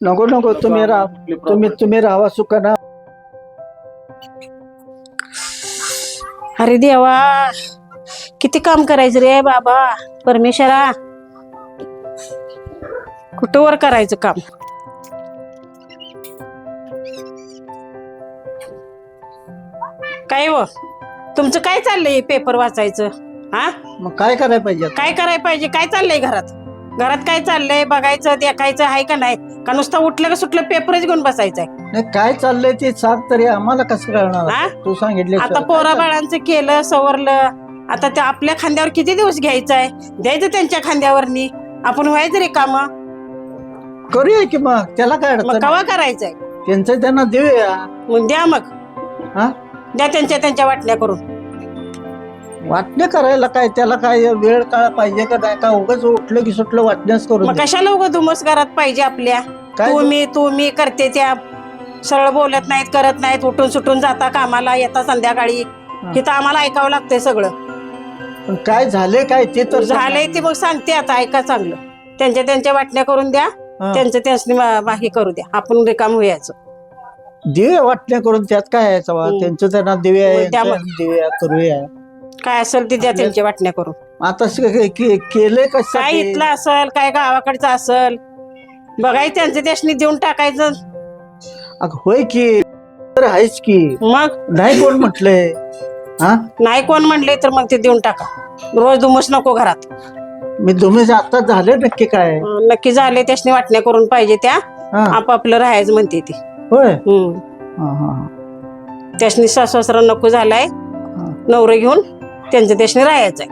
नको नको तुम्ही राहा. तुम्ही तुम्ही राहा सुखाना. अरे देवा किती काम करायचं रे बाबा परमेश्वरा. कुठं वर करायचं काम? काय हो? तुमचं काय चाललंय पेपर वाचायचं? हा? मग काय करायला पाहिजे? काय करायला पाहिजे? काय चाललंय घरात? घरात काय चाललंय बघायचं देखायचं आहे का नाही? का नुसतं उठलं का सुटलं पेपरच घेऊन बसायचंय? नाही काय चाललंय ते सांग तरी आम्हाला कसं हा? कळणार तू सांगितले आता पोरा बाळांचं केलं सवरलं. आता ते आपल्या खांद्यावर किती दिवस घ्यायचं आहे द्यायचं त्यांच्या खांद्यावरनी. आपण व्हायचं रे काम. करूया की मग? त्याला काय मग अडचण कवा करायचंय? त्यांचं त्यांना देऊया. मग द्या मग. हा? द्या त्यांच्या त्यांच्या वाटण्या करून. वाटणे करायला काय? त्याला काय वेळ काळ पाहिजे का नाही? का उगाच उठलं की सुटलं वाटण्यास करून मग दे. कशाला उगं धुमस घरात पाहिजे आपल्या? काय तू मी तू मी करते त्या सरळ बोलत नाहीत करत नाहीत उठून सुटून जाता कामाला येता संध्याकाळी. इथं आम्हाला ऐकावं लागतंय सगळं. पण काय झाले काय ते तर झालंय ते मग सांगते आता ऐका चांगलं. त्यांच्या त्यांच्या वाटण्या करून द्या हा. त्यांचं त्यांनी हे करू द्या. आपण रिकाम होयाचं देऊया वाटण्या करून त्यात काय आहे? हम्म. त्यांचं त्यांना देऊया मग त्या यांचं देऊया करूया. काय असेल ते द्या त्यांच्या वाटण्या करून. आता श- के- के- केलंय काय कशासाठी इथलं असल काय गावाकडचं असल? बघायचं त्यांचं त्याशनी देऊन टाकायचं. अगं, होय की. तर आहेच की. मग? नाही कोण म्हटलंय? हा? नाही कोण म्हणले तर मग ते देऊन टाका. रोज दुमस नको घरात. मी तुम्ही आता झाले नक्की काय? अं, नक्की झाले त्याशनी वाटण्या करून पाहिजे त्या. हा. आपापलं राहायचं म्हणते ती. होय? हम्म. हा, हा, हा. त्याशनी सासरा नको झालाय. हा. नवरं घेऊन त्यांचं त्याशनी राहायचंय.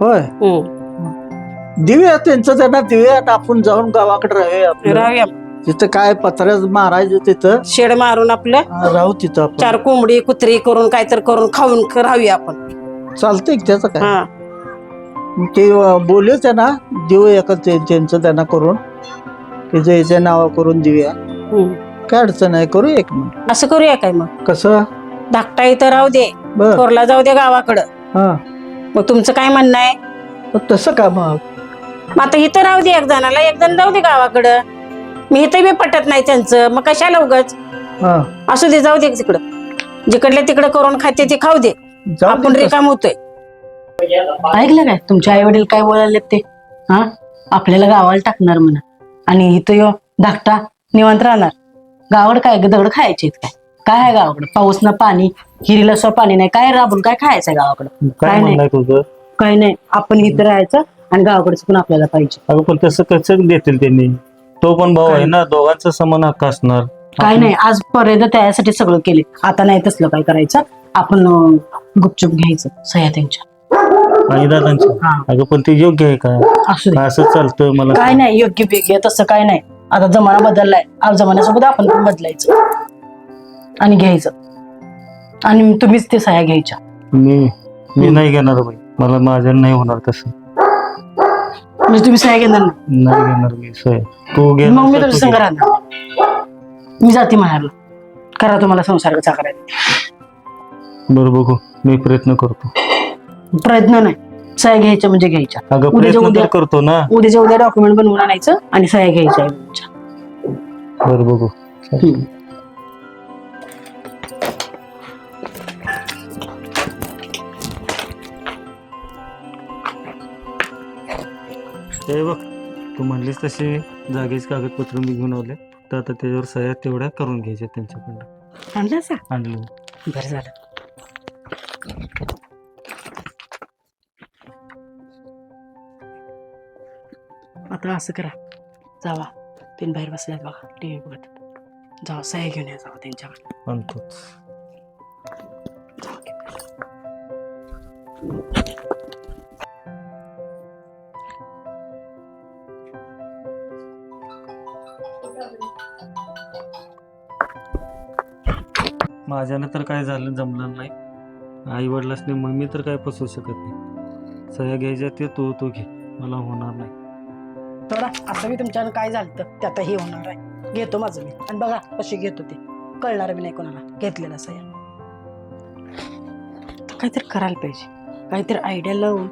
होय. हम्म. देऊया त्यांचं त्यांना देऊया आपण जाऊन गावाकडे राहूया आपलं. राहूया. तिथं काय पत्र्यात मारायचं तिथं. शेड मारून आपलं हा, राहू तिथं आपण. चार कोंबडी कुत्री करून काय तर करून खाऊन क- राहूया आपण. चालतंय की त्याचं काय? हा. ते बोलू त्यांना देऊया का ते- त्यांचं त्यांना करून. त्याच्या याच्या नावा करून देऊया हम्म. काय अडचण आहे करूया एक मिनिट. असं करूया काय मग? कसं? धाकटा इथं राहू दे. बर. थोरला जाऊ दे गावाकडं. हा. मग तुमचं काय म्हणणं आहे? मग तसं का मग? मग आता इथं राहू दे एक जणाला एक जण जाऊ दे गावाकडं. मी इथं बी पटत नाही त्यांचं. मग कशाला उगाच? हा. असू दे जाऊ दे तिकडं. जिकडले तिकडं करून खाते ते खाऊ दे. जाऊ आपण रिकाम होतोय. ऐकलं काय तुमचे आई वडील काय बोलायला ते? हा? आपल्याला गावाला टाकणार म्हणा. आणि इथं यो धाकटा निवांत राहणार. गावाकडे काय? दगड खायचे काय? काय आहे गावाकडे? पाऊस ना पाणी? हिरीला स्व पाणी नाही. काय राबून काय खायचंय गावाकडे? काय नाही. म्हणणं तुझं? काय नाही. आपण इथं राहायचं आणि गावाकडचं पण आपल्याला पाहिजे. अगं पण तसं कसं देतील त्यांनी? तो पण भाऊ आहे ना दोघांचा समान हक्क असणार. काय नाही. आजपर्यंत त्यासाठी सगळं केले. आता नाही तसलं काय करायचं. आपण अं, गुपचूप घ्यायचं. सह्या त्यांच्या. आणि दादांचं? हा. अगं पण ते योग्य आहे का? असू दे. असं चालतं मला? काय नाही. योग्य बिग्य तसं काय नाही. आता जमाना बदललाय. आज जमान्यासोबत आपण पण बदलायचं. आणि घ्यायचं. आणि तुम्हीच ते सह्या घ्यायच्या. मी मी नाही घेणार बाई. मला माझ्या नाही होणार तसं. म्हणजे तुम्ही सह्या घेणार नाही? नाही घेणार मी सोय तू घे मग मी तुझ्या संग राहणार मी जाते माहेरला करा तुम्हाला संसार कसा करायचा. बरं बघू मी प्रयत्न करतो. प्रयत्न नाही. सह्या घ्यायच्या म्हणजे घ्यायच्या. अगं उद्याच्या प्रयत्न तर उद्या- करतो ना. उद्याच्या उद्या डॉक्युमेंट बनवून आणायचं आणि सह्या घ्यायच्या आहे तुमच्या. बरं बघू. हम्म. ते बघ तू म्हणलीस तसे जागेच कागदपत्र मी घेऊन आले तर आता त्याच्यावर सह्या तेवढ्या करून घ्यायच्या त्यांच्याकडनं. आणलं असा? आणलं. बरं झालं. आता असं करा. जावा. तीन बाहेर बसल्यात बघा. टी व्ही बघत. जावा सह्या घेऊन या जावा त्यांच्याकडे आणतोच. माझ्यानं तर काय झालं जमलं नाही. आई वडिलांनी मग मी तर काय फसवू शकत नाही. सह्या घ्यायच्या ते तू तू घे. मला होणार नाही. थोडा असं मी तुमच्यानं काय झालं तर आता हे होणार आहे. घेतो माझं मी. आणि बघा कशी घेतो ते. कळणार बी नाही कोणाला. घेतलेला सह्या. काहीतरी करायला पाहिजे. काहीतरी आयडिया लावून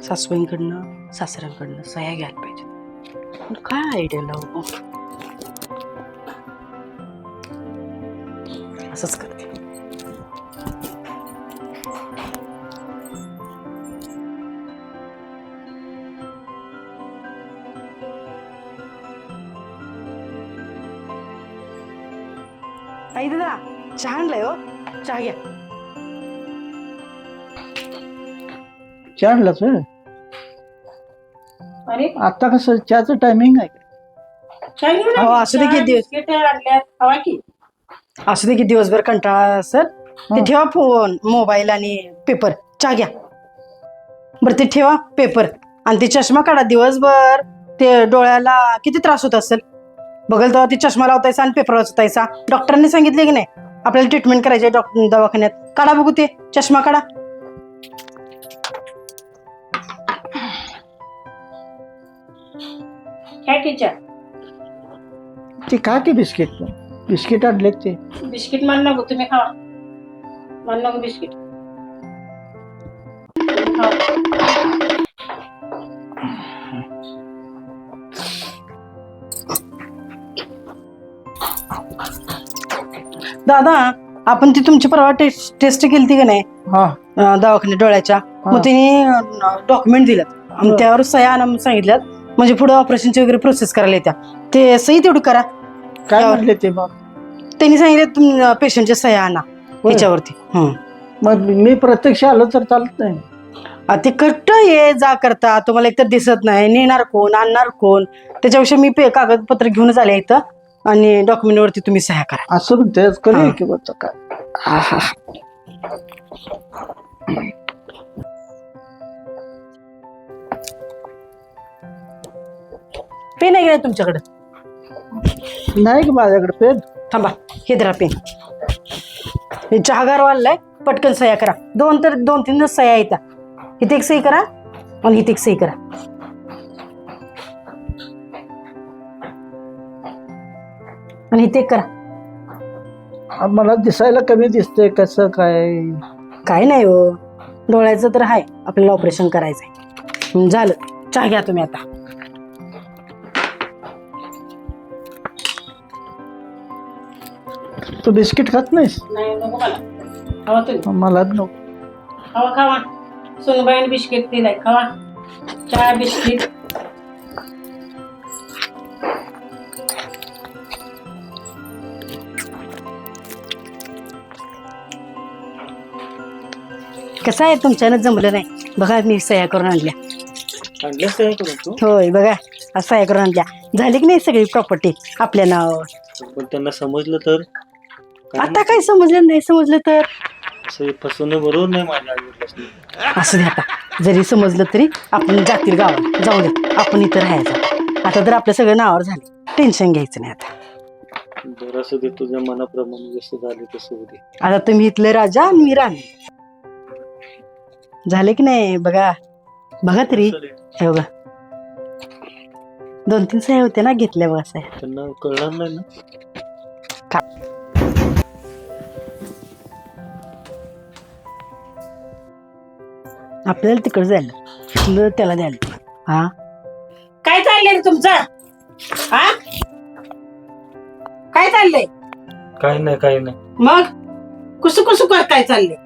सासूबाईंकडनं सासऱ्यांकडनं सह्या घ्यायला पाहिजे. पण काय आयडिया लावू? असंच करते. चहा आणलाय हो. चहा घ्या. चारलाच होय. अरे. आता कसं चहाचं टायमिंग आहे. काय घेऊन हो? असू दे की चहा, दे. बिस्किटं आणल्यात. खावा की? असू दे की दिवसभर कंटाळा सर ते हं. ठेवा फोन मोबाईल आणि पेपर चहा घ्या. बरं ते ठेवा पेपर आणि ते चष्मा काढा. दिवसभर ते डोळ्याला किती त्रास होत असेल? बघल तेव्हा ते चष्मा लावतायचा आणि पेपर वाचतायचा डॉक्टरांनी सांगितले की नाही? आपल्याला ट्रीटमेंट करायची आहे डॉक्टर दवाखान्यात. काढा बघू ते. चष्मा काढा. काय ते का की बिस्किट बिस्किट आणलेत ते. बिस्किट मान नको तुम्ही खावा. मान नको बिस्किट खावा. दादा आपण ती तुमची परवा टेस्ट टेस्ट केली ती का नाही? हा. अं, दवाखान्यात डोळ्याच्या. मग तिने डॉक्युमेंट दिलं आणि. त्यावर सह्या आणा म्हणून सांगितल्यात. म्हणजे पुढे ऑपरेशनची वगैरे प्रोसेस करायला येत्या. ते सही तेवढी करा. काय. म्हणले ते मग त्यांनी सांगितलं पेशंटच्या सह्या आणा होय. हं. मग मी प्रत्यक्ष आलो तर चालत नाही. आ, ते कट्ट ये जा करता. तुम्हाला एकतर दिसत नाही. नेणार कोण? आणणार कोण? त्याच्याविषयी मी पे कागदपत्र घेऊनच आले इथं. आणि डॉक्युमेंट वरती तुम्ही सह्या करा. असं करूया हा. की बघ काय. पेन आहे का नाही तुमच्याकडे? नाही की माझ्याकडे पेन थांबा हे धरा पेन हे चहागार वाढलाय पटकन सह्या करा. दोन तर दोन तीन सह्या येतात इथे एक सही करा आणि इथे एक सही करा. आणि एक करा. मला दिसायला कमी दिसते कसं काय? काय नाही हो. डोळ्याचं तर आहे आपल्याला ऑपरेशन करायचंय. झालं चहा घ्या तुम्ही आता. तू बिस्किट खात नाहीस? नाही नको मला. खावा तुम्ही. मला नको. खावा खावा. सोनबाईन बिस्किट दिलाय खावा. चहा बिस्किट. कसं आहे तुमच्यानं जमलं नाही? बघा मी सह्या करून आणल्या. आणल्यास काय करू तू? होय बघा आज सह्या करून आणल्या. झाली की नाही सगळी प्रॉपर्टी आपल्या नावावर? पण त्यांना समजलं तर? आता काय समजलं नाही समजलं तर? असं फसवणं बरोबर नाही माझ्या आईवडिलांनी असं दे आता. जरी समजलं तरी आपण जातील गावात. जाऊ दे आपण इथं राहायचं. आता तर आपलं सगळं नावावर झालं. टेन्शन घ्यायचं नाही आता. बरं असं दे तुझ्या मनाप्रमाणे जसं झाले तसं दे. आता तुम्ही इथले राजा आणि मी राणी. झाले की नाही? बघा. बघा तरी. हे बघा. दोन तीन सह्या होत्या ना घेतल्या बघा सह्या. त्यांना कळणार नाही ना? आपल्याला तिकडे जायला. त्याला द्यायला. हा? काय चाललंय रे तुमचं? हा? काय चाललंय? काही नाही काही नाही. मग? कुसू कुसू कर काय चाललंय?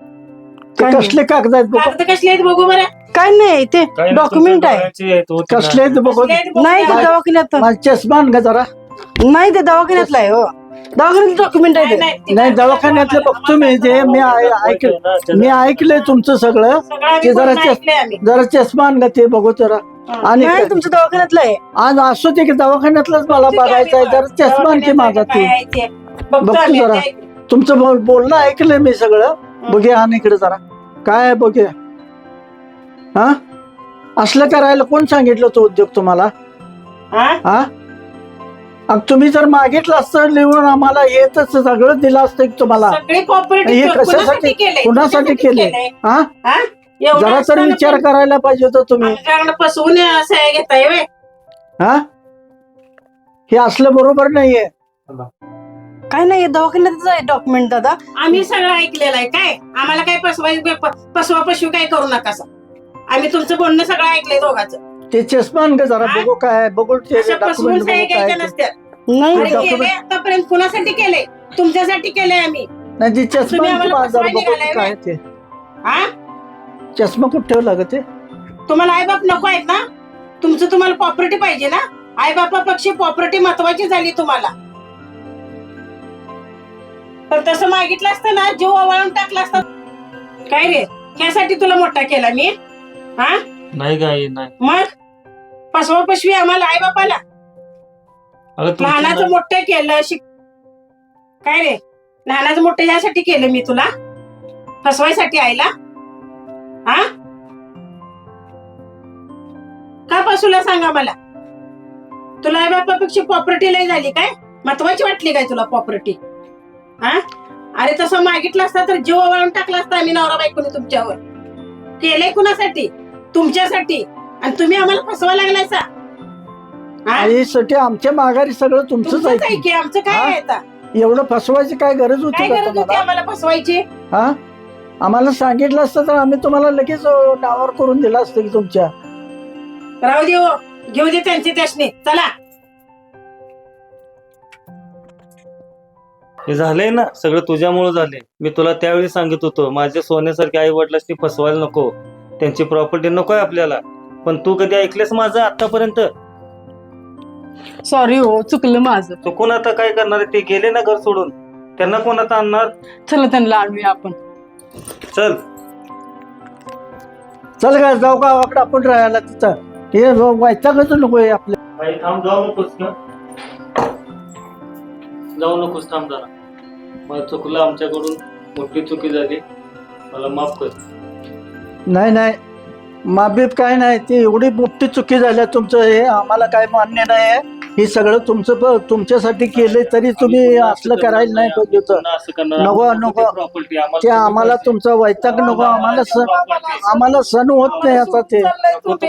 ते काय नाही. कसले कागद आहेत बघ. कागद कसले आहेत बघू बरं? काय नाही ते नाही, डॉक्युमेंट तुमच्या आहे. डोळ्याचे हो, ते कसले आहेत बघ कसले आहेत बघू नाही ते. दवाखान्यात माझा चष्मा आण ग जरा. नाही ते दवाखान्यातलं आहे हो. दवाखान्यात डॉक्युमेंट आहे नाही, ते. ते दवाखान्यातलं बघतो मी ते मी आम्हाला- ऐ- ऐक ना, त्याला- मी ऐकलंय तुमचं सगळं. सगळं आम्ही ते जरा पूर्ण चेक- ऐकलंय आम्ही. जरा चष्मा आण ग ते बघू जरा. आणि नाही तुमच्या दवाखान्यातलं आहे. आज असू दे की दवाखान्यातलंच मला ठीक आहे, बघायचं आहे आम्ही जरा चष्मा आणखी माझा काय तू. आहे ते. बघतो बघतो आम्ही, जरा. ते ऐकलं. तुमचं बोल- बोलणं ऐकलंय मी सगळं. बघूया आणि इकडे जरा. काय आहे बघूया हा? असलं करायला कोण सांगितलं तो उद्योग तुम्हाला? हा? हा? अग तुम्ही जर मागितलं असतं लिहून आम्हाला येतच सगळं दिलं असतं की तुम्हाला. सगळे हे कॉपरेटिव्ह कशासाठी- केले? कुणासाठी केले? हा? जरा तर विचार करायला पाहिजे होता तुम्ही. आमच्याकडनं फसवून असं घेताय व्हय? हा? हे असलं बरोबर नाहीये. काय नाही दवाखान्यातच आहे डॉक्युमेंट दादा. आम्ही सगळं ऐकलेलं आहे. काय? आम्हाला काय फसवाय फसवा पशु काय करू नका. आम्ही तुमचं बोलणं सगळं ऐकलंय दोघांचं. ते चष्मा आण ग जरा हा? बघू काय बघू नाही. आतापर्यंत कुणासाठी केले तुमच्यासाठी केले आम्ही. नाही ती चष्मा हा? कुठे ठेवला ग ते? तुम्हाला आई बाप नको आहेत ना? तुमचं तुम्हाला प्रॉपर्टी पाहिजे ना? आई बापापेक्षा प्रॉपर्टी महत्वाची झाली तुम्हाला. पण तसं मागितलं असतं ना जीव ओवाळून टाकला असता. काय रे? ह्यासाठी तुला मोठा केला मी? हा? नाही गाई नाही. मग? फसवा पशवी आम्हाला आई बापाला अगं तुमची लहानाचं मोठं केलं शिक काय रे? लहानाचं मोठं ह्यासाठी केलं मी तुला? फसवायसाठी आईला? हा? का फसवला सांगा मला तुला आई बापापेक्षा प्रॉपर्टी लय झाली काय? महत्वाची वाटली काय तुला प्रॉपर्टी हा? अरे तसं मागितलं असता तर जीव वळून टाकला असता आम्ही नवरा बायकोनी तुमच्यावर. केलंय कुणासाठी? तुमच्यासाठी. आणि तुम्ही आम्हाला फसवा लागलायसा. हा? आईसाठी आमच्या माघारी सगळं तुमचंच तुमचंच आहे आहे की? आमचं काय? आहे आता? एवढं फसवायची काय गरज काय होती का गरज होती तुम्हाला आम्हाला फसवायची? हा? आम्हाला सांगितलं असतं तर आम्ही तुम्हाला लगेच अं, नावावर करून दिलं असतं की तुमच्या. राहू दे हो. घेऊ दे त्यांचे त्याशने चला. हे झालंय ना सगळं तुझ्यामुळे झाले मी तुला त्यावेळी सांगत होतो माझ्या सोन्यासारख्या आई वडिलांनी फसवायला नको. त्यांची प्रॉपर्टी नको आहे आपल्याला. पण तू कधी ऐकलेस माझं आतापर्यंत? सॉरी हो चुकलं माझं. चुकून आता काय करणार आहे? ते गेले ना घर सोडून. त्यांना कोण आता आणणार? चला त्यांना आणूया आपण. चल. चल काय जाऊ गावाकडे आपण राहायला तिथं. हे वैतागच नको आहे आपल्या थांब जाऊ नकोस ना. जाऊ नकोस थांब जरा. मला चुकलं आमच्याकडून मोठी चुकी झाली. मला माफ कर. नाही नाही. माफीत काय नाही ती एवढी मोठी चुकी झाल्या तुमचं हे आम्हाला काय मान्य नाही आहे हे सगळं तुमचं प- तुमच्यासाठी केले तरी तुम्ही असलं करायला नाही पाहिजे होतं. नको, नको. ते आम्हाला तुमचा वैताग नको. आम्हाला सण आम्हाला सण होत नाही आता ते.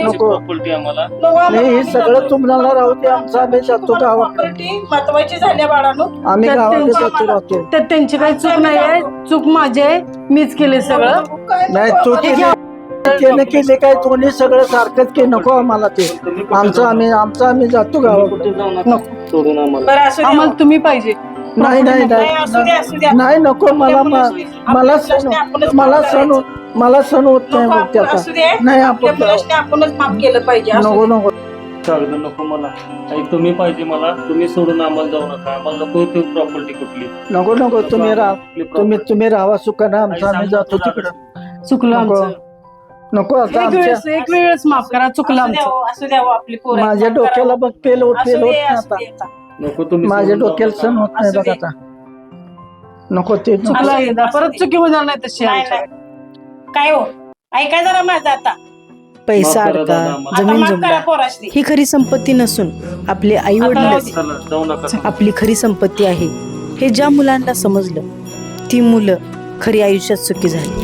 नको. प्रॉपर्टी आम्हाला. नाही हे सगळं तुम्हाला राहू दे. आमचं आम्ही जातो गावाकडे प्रॉपर्टी महत्वाची झाल्या बाळानो. आम्ही गावाकडे त्यांचं जातो राहतो त्यात त्यांची काही चूक नाही आहे. चूक माझी आहे. मीच केले सगळं. नाही तू केले. केले केले काय? दोन्ही सगळं सारखंच की नको आम्हाला ते. आमचं आम्ही आमचं आम्ही जातो गावाकडे. नका. सोडून आम्हाला? बरं असू द्या. आम्हाला तुम्ही पाहिजे. नाही नाही नाही, असू द्या, असू द्या. नाही नाही नको मला मा- मला सण मला सण. मला सण होत नको नाही बघ आपण त्याचा असू दे. नाही आपल्या आपण आपणच माफ केलं पाहिजे असू नको. नको. कागद नको मला. आई तुम्ही पाहिजे मला. तुम्ही सोडून आम्हाला जाऊ नका. आम्हाला नको ती प्रॉपर्टी कुठली. नको नको. तुम्ही राहा. तुम्ही. तुम्ही राहा सुखाना. आमचं आम्ही जातो तिकडं. चुकलं नको. आमचं. नको आता एक आमच्या वेळेस एक वेळेस माफ करा चुकलं असू द्या आमचं असू द्या आपली पोरं आहेत, माझ्या माफ. डोक्याला बघ पेल होत असू पेल होत दे, नाही असू आता दे आता. नको तुम्ही माझ्या सोडून डोक्याला नका. सण होत नाही असू बघ दे. आता नको ते नको. चुकलं एकदा परत. चुकी होणार नाही तशी नाही आमच्या नाही काय हो ऐका जरा माझं आता पैसा माफ करा अडका दादा आम्हाला. आता जमीन माफ करा जमला ही खरी संपत्ती नसून आपले आई चला जाऊ नका आपली खरी संपत्ती आहे हे ज्या मुलांना समजलं ती मुलं खरी आयुष्यात सुखी झाली